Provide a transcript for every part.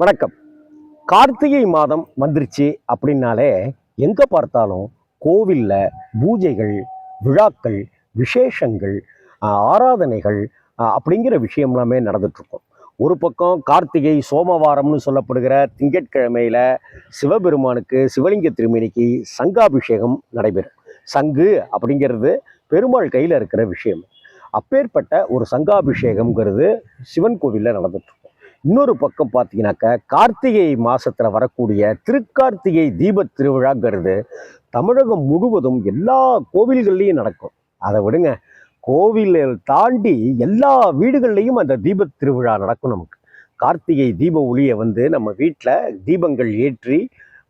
வணக்கம். கார்த்திகை மாதம் வந்துருச்சு அப்படின்னாலே எங்கே பார்த்தாலும் கோவிலில் பூஜைகள் விழாக்கள் விசேஷங்கள் ஆராதனைகள் அப்படிங்கிற விஷயம்லாமே நடந்துட்டுருக்கும். ஒரு பக்கம் கார்த்திகை சோமவாரம்னு சொல்லப்படுகிற திங்கட்கிழமையில் சிவபெருமானுக்கு சிவலிங்க திருமணிக்கு சங்காபிஷேகம் நடைபெறும். சங்கு அப்படிங்கிறது பெருமாள் கையில் இருக்கிற விஷயம். அப்பேற்பட்ட ஒரு சங்காபிஷேகம்ங்கிறது சிவன் கோவிலில் நடந்துட்டு இருக்கும் இன்னொரு பக்கம் பார்த்தீங்கன்னாக்கா கார்த்திகை மாதத்தில் வரக்கூடிய திருக்கார்த்திகை தீப திருவிழாங்கிறது தமிழகம் முழுவதும் எல்லா கோவில்கள்லையும் நடக்கும். அதை விடுங்க. கோவிலை தாண்டி எல்லா வீடுகள்லையும் அந்த தீப திருவிழா நடக்கும் நமக்கு. கார்த்திகை தீப ஒளியை வந்து நம்ம வீட்டில் தீபங்கள் ஏற்றி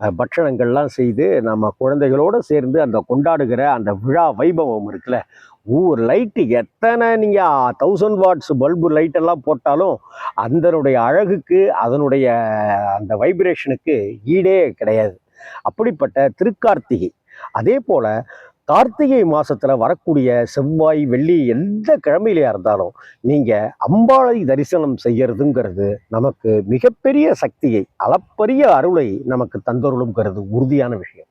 பட்சணங்கள்லாம் செய்து நம்ம குழந்தைகளோடு சேர்ந்து அந்த கொண்டாடுகிற அந்த விழா வைபவம் இருக்குல்ல. ஒவ்வொரு லைட்டு எத்தனை நீங்கள் தௌசண்ட் வாட்ஸ் பல்பு லைட்டெல்லாம் போட்டாலும் அதனுடைய அழகுக்கு அதனுடைய அந்த வைப்ரேஷனுக்கு ஈடே கிடையாது. அப்படிப்பட்ட திருக்கார்த்திகை. அதே போல் கார்த்திகை மாசத்துல வரக்கூடிய செவ்வாய் வெள்ளி எந்த கிழமையிலையா இருந்தாலும் நீங்கள் அம்பாளை தரிசனம் செய்யறதுங்கிறது நமக்கு மிகப்பெரிய சக்தியை அளப்பரிய அருளை நமக்கு தந்தருளுங்கிறது உறுதியான விஷயம்.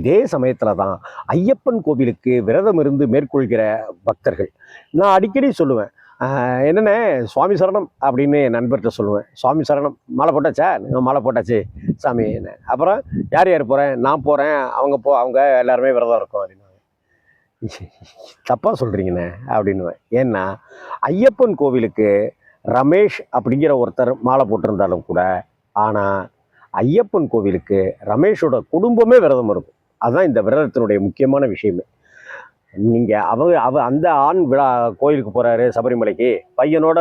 இதே சமயத்தில் தான் ஐயப்பன் கோவிலுக்கு விரதம் இருந்து மேற்கொள்கிற பக்தர்கள். நான் அடிக்கடி சொல்லுவேன் என்னென்ன என்னண்ணே? சுவாமி சரணம் அப்படின்னு என் நண்பர்கிட்ட சொல்லுவேன். சுவாமி சரணம். மாலை போட்டாச்சா? நான் மாலை போட்டாச்சு. சாமி என்ன? அப்புறம் யார் யார் போகிறேன் நான் போகிறேன் அவங்க போ அவங்க எல்லாருமே விரதம் இருக்கும் அப்படின்னு தப்பாக சொல்கிறீங்கண்ணே அப்படின்னுவேன். ஏன்னா ஐயப்பன் கோவிலுக்கு ரமேஷ் அப்படிங்கிற ஒருத்தர் மாலை போட்டிருந்தாலும் கூட ஆனால் ஐயப்பன் கோவிலுக்கு ரமேஷோட குடும்பமே விரதம் இருக்கும். அதுதான் இந்த விரதத்தினுடைய முக்கியமான விஷயமே. நீங்கள் அவ அவ அந்த ஆண் விழா கோயிலுக்கு போகிறாரு சபரிமலைக்கு பையனோட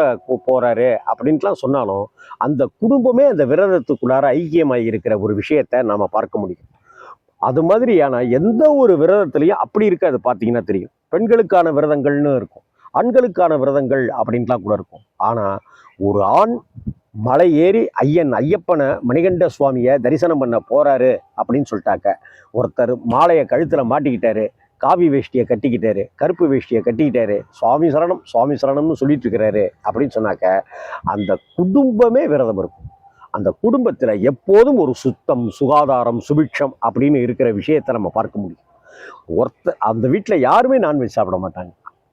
போகிறாரு அப்படின்ட்டுலாம் சொன்னாலும் அந்த குடும்பமே அந்த விரதத்துக்குள்ளார ஐக்கியமாக இருக்கிற ஒரு விஷயத்தை நாம் பார்க்க முடியும். அது மாதிரியான எந்த ஒரு விரதத்துலையும் அப்படி இருக்காது பார்த்தீங்கன்னா தெரியும். பெண்களுக்கான விரதங்கள்னு இருக்கும். ஆண்களுக்கான விரதங்கள் அப்படின்ட்டுலாம் கூட இருக்கும். ஆனால் ஒரு ஆண் மலை ஏறி ஐயன் ஐயப்பனை மணிகண்ட சுவாமியை தரிசனம் பண்ண போகிறாரு அப்படின்னு சொல்லிட்டாக்க ஒருத்தர் மாலையை கழுத்தில் மாட்டிக்கிட்டாரு காவி வேஷ்டியை கட்டிக்கிட்டாரு கருப்பு வேஷ்டியை கட்டிக்கிட்டாரு. சுவாமி சரணம் சுவாமி சரணம்னு சொல்லிட்டு இருக்கிறாரு அப்படின்னு சொன்னாக்க அந்த குடும்பமே விரதம் இருக்கும். அந்த குடும்பத்தில் எப்போதும் ஒரு சுத்தம் சுகாதாரம் சுபிட்சம் அப்படின்னு இருக்கிற விஷயத்தை நம்ம பார்க்க முடியும். ஒருத்தர் அந்த வீட்டில் யாருமே நான்வெஜ் சாப்பிட மாட்டாங்க.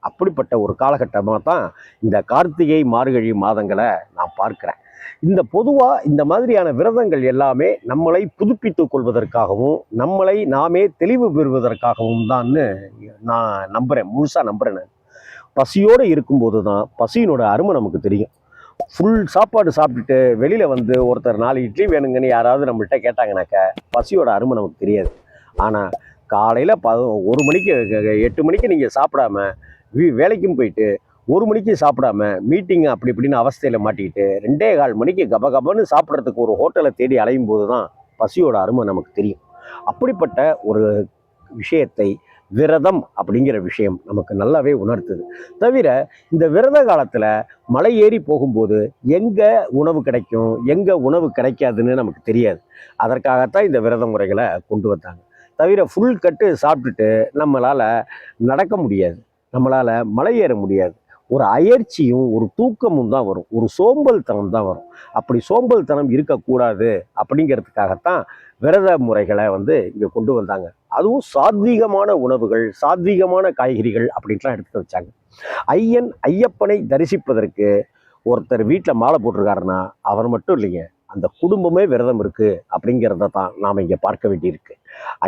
அப்படிப்பட்ட ஒரு காலகட்டமாக தான் இந்த கார்த்திகை மார்கழி மாதங்களை நான் பார்க்குறேன். இந்த பொதுவாக இந்த மாதிரியான விரதங்கள் எல்லாமே நம்மளை புதுப்பித்துக் கொள்வதற்காகவும் நம்மளை நாமே தெளிவு பெறுவதற்காகவும் தான்னு நான் நம்புகிறேன் முழுசாக நம்புகிறேன் நான். பசியோடு இருக்கும்போது தான் பசியினோட அருமை நமக்கு தெரியும். ஃபுல் சாப்பாடு சாப்பிட்டுட்டு வெளியில் வந்து ஒருத்தர் நாலு இட்லி வேணுங்கன்னு யாராவது நம்மள்கிட்ட கேட்டாங்கனாக்க பசியோட அருமை நமக்கு தெரியாது. ஆனால் காலையில் ப ஒரு மணிக்கு எட்டு மணிக்கு நீங்கள் சாப்பிடாம வேலைக்கும் போயிட்டு ஒரு மணிக்கு சாப்பிடாம மீட்டிங் அப்படி இப்படின்னு அவஸ்தையில் மாட்டிக்கிட்டு ரெண்டே கால் மணிக்கு கபகபன்னு சாப்பிட்றதுக்கு ஒரு ஹோட்டலை தேடி அலையும் போது தான் பசியோட அருமை நமக்கு தெரியும். அப்படிப்பட்ட ஒரு விஷயத்தை விரதம் அப்படிங்கிற விஷயம் நமக்கு நல்லாவே உணர்த்துது. தவிர இந்த விரத காலத்தில் மலை ஏறி போகும்போது எங்கே உணவு கிடைக்கும் எங்கே உணவு கிடைக்காதுன்னு நமக்கு தெரியாது. அதற்காகத்தான் இந்த விரத முறைகளை கொண்டு வந்தாங்க. தவிர ஃபுல் கட்டு சாப்பிட்டுட்டு நம்மளால் நடக்க முடியாது. நம்மளால் மலை ஏற முடியாது. ஒரு அயற்சியும் ஒரு தூக்கமும் தான் வரும். ஒரு சோம்பல்தனம் தான் வரும். அப்படி சோம்பல்தனம் இருக்கக்கூடாது அப்படிங்கிறதுக்காகத்தான் விரத முறைகளை வந்து இங்கே கொண்டு வந்தாங்க. அதுவும் சாத்வீகமான உணவுகள் சாத்வீகமான காய்கறிகள் அப்படின்ட்டுலாம் எடுத்து வச்சாங்க. ஐயன் ஐயப்பனை தரிசிப்பதற்கு ஒருத்தர் வீட்டில் மாலை போட்டிருக்காருன்னா அவர் மட்டும் இல்லைங்க. அந்த குடும்பமே விரதம் இருக்குது அப்படிங்கிறத தான் நாம் இங்கே பார்க்க வேண்டியிருக்கு.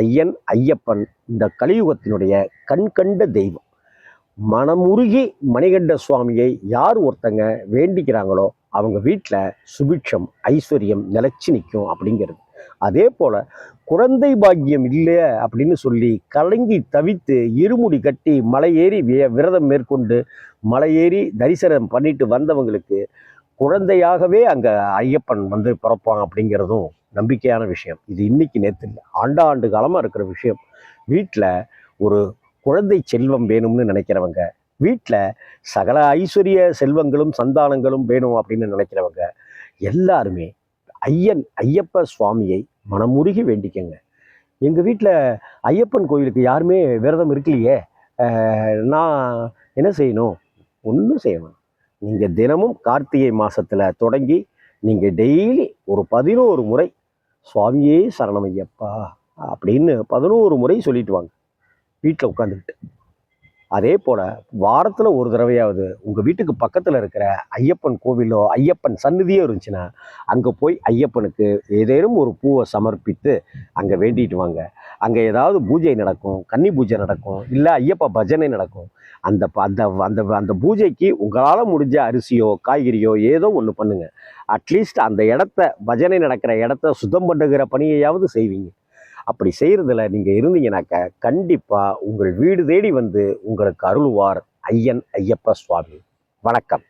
ஐயன் ஐயப்பன் இந்த கலியுகத்தினுடைய கண்கண்ட தெய்வம். மனமுருகி மணிகண்ட சுவாமியை யார் ஒருத்தங்க வேண்டிக்கிறாங்களோ அவங்க வீட்டில் சுபிட்சம் ஐஸ்வர்யம் நிலச்சி நிற்கும் அப்படிங்கிறது. அதே போல் குழந்தை பாக்கியம் இல்லை அப்படின்னு சொல்லி கலங்கி தவித்து இருமுடி கட்டி மலை ஏறி விரதம் மேற்கொண்டு மலை ஏறி தரிசனம் பண்ணிட்டு வந்தவங்களுக்கு குழந்தையாகவே அங்கே ஐயப்பன் வந்து பிறப்பான் அப்படிங்கிறதும் நம்பிக்கையான விஷயம். இது இன்னைக்கு நேற்று இல்லை. ஆண்டாண்டு காலமாக இருக்கிற விஷயம். வீட்டில் ஒரு குழந்தை செல்வம் வேணும்னு நினைக்கிறவங்க வீட்டில் சகல ஐஸ்வர்ய செல்வங்களும் சந்தானங்களும் வேணும் அப்படின்னு நினைக்கிறவங்க எல்லாருமே ஐயன் ஐயப்ப சுவாமியை மனமுருகி வேண்டிக்கங்க. எங்கள் வீட்டில் ஐயப்பன் கோயிலுக்கு யாருமே விரதம் இருக்கலையே. நான் என்ன செய்யணும்? ஒன்றும் செய்யணும் நீங்கள் தினமும் கார்த்திகை மாதத்தில் தொடங்கி நீங்கள் டெய்லி ஒரு பதினோரு முறை சுவாமியே சரணம் ஐயப்பா அப்படின்னு பதினோரு முறை சொல்லிட்டு வாங்க. வீட்டில் உட்காந்துக்கிட்டு அதே போல் வாரத்தில் ஒரு தடவையாவது உங்கள் வீட்டுக்கு பக்கத்தில் இருக்கிற ஐயப்பன் கோவிலோ ஐயப்பன் சந்நிதியோ இருந்துச்சுன்னா அங்கே போய் ஐயப்பனுக்கு ஏதேனும் ஒரு பூவை சமர்ப்பித்து அங்கே வேண்டிட்டு வாங்க. அங்கே ஏதாவது பூஜை நடக்கும் கன்னி பூஜை நடக்கும் இல்லை ஐயப்ப பஜனை நடக்கும். அந்த ப- அந்த அந்த அந்த பூஜைக்கு உங்களால் முடிஞ்ச அரிசியோ காய்கறியோ ஏதோ ஒன்று பண்ணுங்கள் அட்லீஸ்ட் அந்த இடத்த பஜனை நடக்கிற இடத்த சுத்தம் பண்ணுகிற பணியையாவது செய்வீங்க. அப்படி செய்கிறதுல நீங்கள் இருந்தீங்கனாக்க கண்டிப்பாக உங்கள் வீடு தேடி வந்து உங்களுக்கு அருளுவார் ஐயன் ஐயப்ப சுவாமி. வணக்கம்.